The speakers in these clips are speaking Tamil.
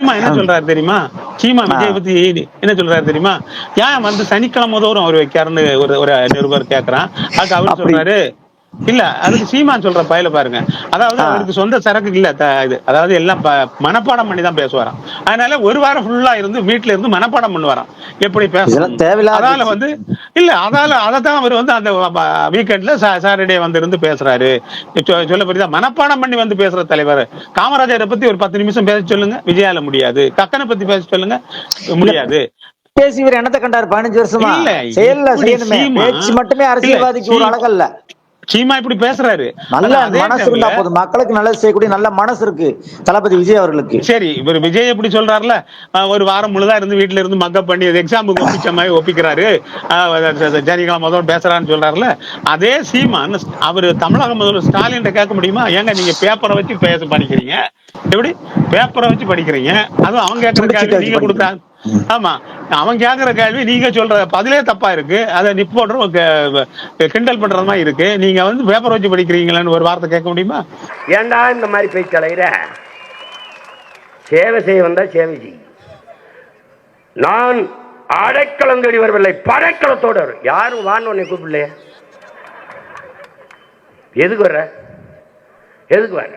சீமா என்ன சொல்றாரு தெரியுமா? சீமா விஜய் பத்தி என்ன சொல்றாரு தெரியுமா? ஏன் வந்து சனிக்கிழமை தோறும் அவர் வைக்காருன்னு ஒரு ஒரு நிருபர் கேக்குறான். அதுக்கு அவர் சொல்றாரு இல்ல அதுக்கு சீமா சொல்ற பயல பாருங்க. அதாவது. அவருக்கு சொந்த சரக்கு இல்ல இது. அதாவது எல்லாம் மனப்பாடம் பண்ணி தான் பேசுவாராம். அதனால ஒரு வாரம் ஃபுல்லா இருந்து வீட்டுல இருந்து மனப்பாடம் பண்ணுவாராம். எப்படி தேவையில்லாத அதால வந்து இல்ல அதால அதத்தான் அவர் வந்து அந்த வீக்கெண்ட்ல சாட்டர்டே வந்து இருந்து பேசுறாரு. சொல்ல புரியுதா மனப்பாடம் பண்ணி வந்து பேசுற தலைவர். காமராஜரை பத்தி ஒரு பத்து நிமிஷம் பேச சொல்லுங்க விஜயால முடியாது. கக்கனை பத்தி பேச சொல்லுங்க முடியாது. பேசி இவர் என்னத்தை கண்டாரு பதினஞ்சு வருஷமா? செயல்ல செய்யணுமே. பேச்சு மட்டுமே அரசியல்வாதிக்கு ஒரு அழகல்ல. சீமா இப்படி பேசுறாரு. நல்ல மனசு இருந்தா போதும். மக்களுக்கு நல்லது செய்யக்கூடிய நல்ல மனசு இருக்கு. தளபதி விஜய் அவர்களுக்கு. சரி இவர் விஜய் எப்படி சொல்றாருல? ஒரு வாரம் முழுதா இருந்து வீட்டுல இருந்து மக்கப் பண்ணி எக்ஸாமுக்கு ஒப்பிச்ச மாதிரி ஒப்பிக்கிறாரு. ஜனிகலா முதல்வர் பேசுறான்னு சொல்றாருல. அதே சீமான் அவர் தமிழக முதல்வர் ஸ்டாலின் கேட்க முடியுமா? ஏங்க நீங்க பேப்பரை வச்சு பேச படிக்கிறீங்க? எப்படி? பேப்பரை வச்சு படிக்கிறீங்க. அதுவும் அவன் கேட்கற துடிச்சு கேள்வி வச்சு நீங்க கொடுத்தா படிக்கிறீங்க. ஆமா அவன் கேக்குற கேள்வி நீங்க சொல்ற பதிலே தப்பா இருக்கு. அதை நிப்போடுறோம் கிண்டல் பண்ற மாதிரி இருக்கு. நீங்க வந்து பேப்பர் வச்சு படிக்கிறீங்களான்னு ஒரு வார்த்தை கேட்க முடியுமா? ஏண்டா இந்த மாதிரி போய் கலையிற? சேவை செய்ய வந்தா சேவை செய். நான் அடைக்கலம் தேடி வரவில்லை படைக்கலத்தோடு வரும் யாரும் வான்னு உன்னை கூப்பிடலையே? எதுக்கு வர்ற? எதுக்கு வர்ற?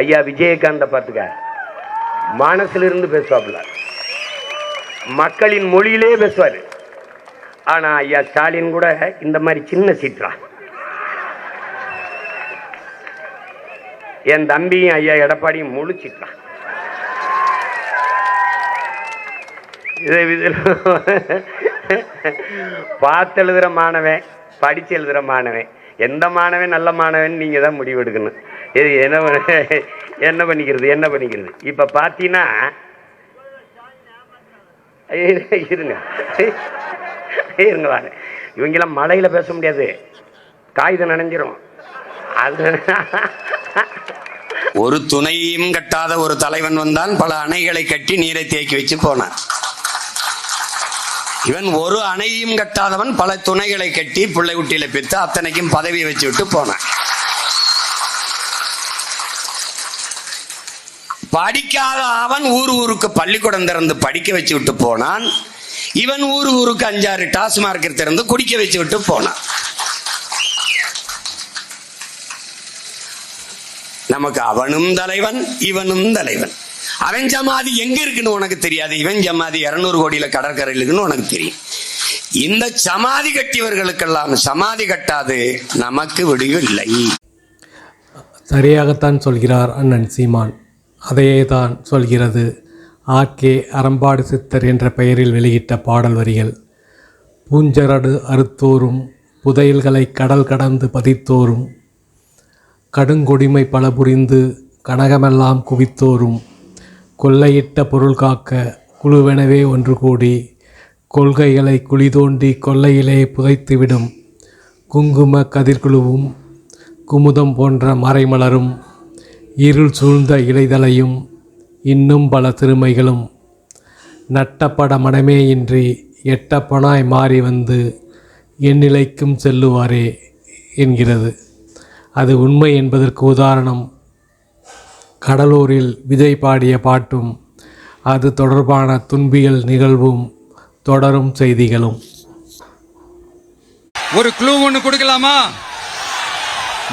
ஐயா விஜயகாந்த பார்த்துக்க. மனசுல இருந்து பேசுவாப்புல. மக்களின் மொழியிலே பேசுவாரு. ஆனா ஐயா ஸ்டாலின் கூட இந்த மாதிரி சின்ன சீற்றா. என் தம்பியும் ஐயா எடப்பாடியும் முழு சீற்றா. இதை இதில் பார்த்து எழுதுகிற மாணவன் படிச்சு எழுதுகிற மாணவன். எந்த மாணவன் நல்ல மாணவன் நீங்கள் தான் முடிவு எடுக்கணும் இது என்ன பண்ண- என்ன பண்ணிக்கிறது என்ன பண்ணிக்கிறது? இப்போ பார்த்தீங்கன்னா இருங்க. இருங்க வாங்க. இவங்கெல்லாம் மழையில் பேச முடியாது. காகிதம் நனைஞ்சிரும். அது ஒரு துணையும் கட்டாத ஒரு தலைவன் வந்தான் பல அணைகளை கட்டி நீரை தேக்கி வச்சு போனான். இவன் ஒரு அணையும் கட்டாதவன் பல துணைகளை கட்டி பிள்ளை குட்டியில பித்து அத்தனைக்கும் பதவி வச்சு விட்டு போனான். படிக்காத அவன் ஊர் ஊருக்கு பள்ளிக்கூடம் திறந்து படிக்க வச்சு விட்டு போனான். இவன் ஊர் ஊருக்கு அஞ்சாறு டாஸ்மார்க் திறந்து குடிக்க வச்சு விட்டு போனான். நமக்கு அவனும் தலைவன் இவனும் தலைவன். அவன் ஜமாதி எங்க இருக்குன்னு உனக்கு தெரியாது. இவன் ஜமாதி இருநூறு கோடியில கடற்கரையில் இருக்குன்னு உனக்கு தெரியும். இந்த சமாதி கட்டியவர்களுக்கெல்லாம் சமாதி கட்டாது நமக்கு விடிவு இல்லை. சரியாகத்தான் சொல்கிறார் அண்ணன் சீமான். அதையே தான் சொல்கிறது ஆக்கே அறம்பாடு சித்தர் என்ற பெயரில் வெளியிட்ட பாடல் வரிகள். பூஞ்சரடு அறுத்தோறும் புதையல்களை கடல் கடந்து பதித்தோறும் கடுங்கொடிமை பல புரிந்து கனகமெல்லாம் குவித்தோறும் கொள்ளையிட்ட பொருள் காக்க குழுவெனவே ஒன்று கூடி கொள்கைகளை குழி தோண்டி கொள்ளையிலே புதைத்துவிடும் குங்கும கதிர்குழுவும் குமுதம் போன்ற மறைமலரும் இருள் சூழ்ந்த இலைதலையும் இன்னும் பல சிறுமைகளும் நட்டப்பட மனமேயின்றி எட்டப்பனாய் மாறி வந்து எந்நிலைக்கும் செல்லுவாரே என்கிறது. அது உண்மை என்பதற்கு உதாரணம். கடலூரில் விஜய் பாடிய பாட்டும் அது தொடர்பான துன்பியல் நிகழ்வும் தொடரும் செய்திகளும். ஒரு க்ளூ ஒன்று கொடுக்கலாமா?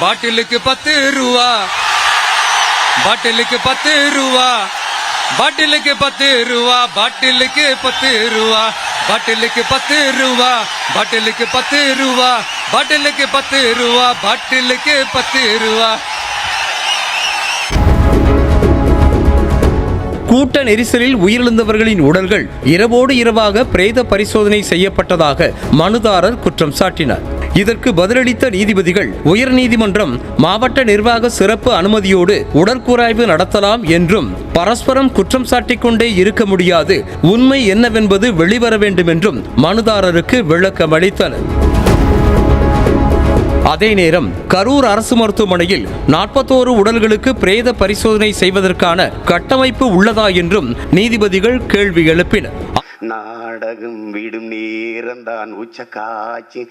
பாட்டிலுக்கு பத்து ரூபா. பாட்டிலுக்கு பத்து ரூபா பாட்டிலுக்கு பத்து ரூபா பாட்டிலுக்கு பத்து ரூபா பாட்டிலுக்கு பத்து ரூபா பாட்டிலுக்கு பத்து ரூபா பாட்டிலுக்கு பத்து ரூபா பாட்டிலுக்கு பத்து ரூபா கூட்ட நெரிசலில் உயிரிழந்தவர்களின் உடல்கள் இரவோடு இரவாக பிரேத பரிசோதனை செய்யப்பட்டதாக மனுதாரர் குற்றம் சாட்டினார். இதற்கு பதிலளித்த நீதிபதிகள் உயர்நீதிமன்றம் மாவட்ட நிர்வாக சிறப்பு அனுமதியோடு உடற்கூராய்வு நடத்தலாம் என்றும் பரஸ்பரம் குற்றம் சாட்டிக் கொண்டே இருக்க முடியாது உண்மை என்னவென்பது வெளிவர வேண்டும் என்றும் மனுதாரருக்கு விளக்கம் அளித்தனர். அதே நேரம் கரூர் அரசு மருத்துவமனையில் நாற்பத்தோரு உடல்களுக்கு பிரேத பரிசோதனை செய்வதற்கான கட்டமைப்பு உள்ளதா என்றும் நீதிபதிகள் கேள்வி எழுப்பினர். நாடகம் விடும் நேரம்தான் உச்ச காட்சி.